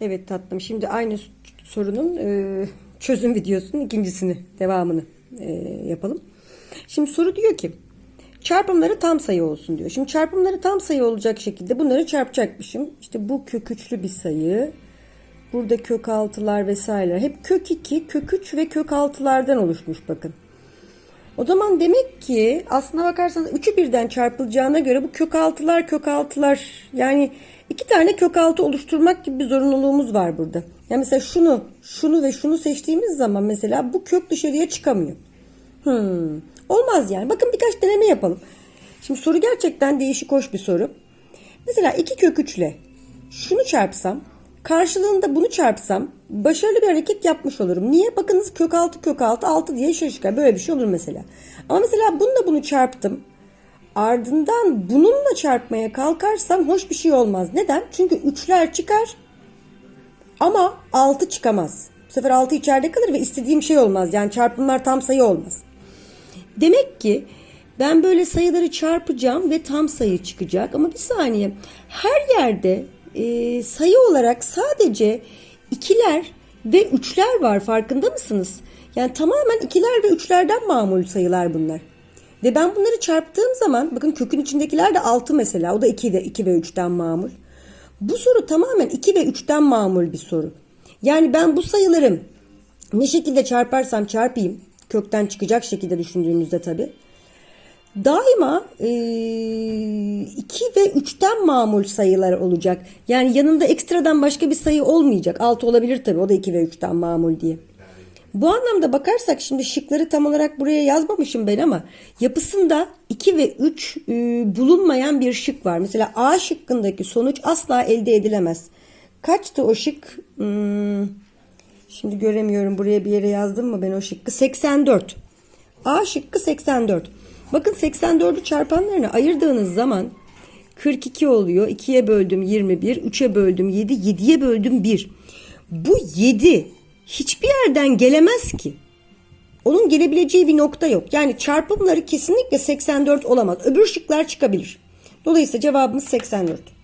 Evet tatlım. Şimdi aynı sorunun e, çözüm videosunun ikincisini, devamını e, yapalım. Şimdi soru diyor ki çarpımları tam sayı olsun diyor. Şimdi çarpımları tam sayı olacak şekilde bunları çarpacakmışım. İşte bu kök üçlü bir sayı. Burada kök altılar vesaire. Hep kök 2, kök 3 ve kök altılardan oluşmuş bakın. O zaman demek ki aslına bakarsanız üçü birden çarpılacağına göre bu kök altılar kök altılar yani iki tane kök altı oluşturmak gibi bir zorunluluğumuz var burada. Yani mesela şunu şunu ve şunu seçtiğimiz zaman mesela bu kök dışarıya çıkamıyor. Hmm. Olmaz yani. Bakın birkaç deneme yapalım. Şimdi soru gerçekten değişik hoş bir soru. Mesela iki kök üçle şunu çarpsam karşılığında bunu çarpsam başarılı bir hareket yapmış olurum. Niye? Bakınız kök altı kök altı altı diye çıkar. Böyle bir şey olur mesela. Ama mesela bununla bunu çarptım. Ardından bununla çarpmaya kalkarsam hoş bir şey olmaz. Neden? Çünkü üçler çıkar ama 6 çıkamaz. Bu sefer 6 içeride kalır ve istediğim şey olmaz. Yani çarpımlar tam sayı olmaz. Demek ki ben böyle sayıları çarpacağım ve tam sayı çıkacak. Ama bir saniye. Her yerde e, sayı olarak sadece ikiler ve üçler var. Farkında mısınız? Yani tamamen ikiler ve üçlerden mamul sayılar bunlar. Ve ben bunları çarptığım zaman bakın kökün içindekiler de 6 mesela. O da 2 de 2 ve 3'ten mamul. Bu soru tamamen 2 ve 3'ten mamul bir soru. Yani ben bu sayıların ne şekilde çarparsam çarpayım kökten çıkacak şekilde düşündüğünüzde tabi. Daima 2 ve 3'ten mamul sayılar olacak. Yani yanında ekstradan başka bir sayı olmayacak. 6 olabilir tabi o da 2 ve 3'ten mamul diye. Bu anlamda bakarsak şimdi şıkları tam olarak buraya yazmamışım ben ama yapısında 2 ve 3 e, bulunmayan bir şık var. Mesela A şıkkındaki sonuç asla elde edilemez. Kaçtı o şık? Hmm, şimdi göremiyorum buraya bir yere yazdım mı ben o şıkkı? 84. A şıkkı 84. Bakın 84'ü çarpanlarına ayırdığınız zaman 42 oluyor. 2'ye böldüm 21, 3'e böldüm 7, 7'ye böldüm 1. Bu 7 hiçbir yerden gelemez ki. Onun gelebileceği bir nokta yok. Yani çarpımları kesinlikle 84 olamaz. Öbür şıklar çıkabilir. Dolayısıyla cevabımız 84.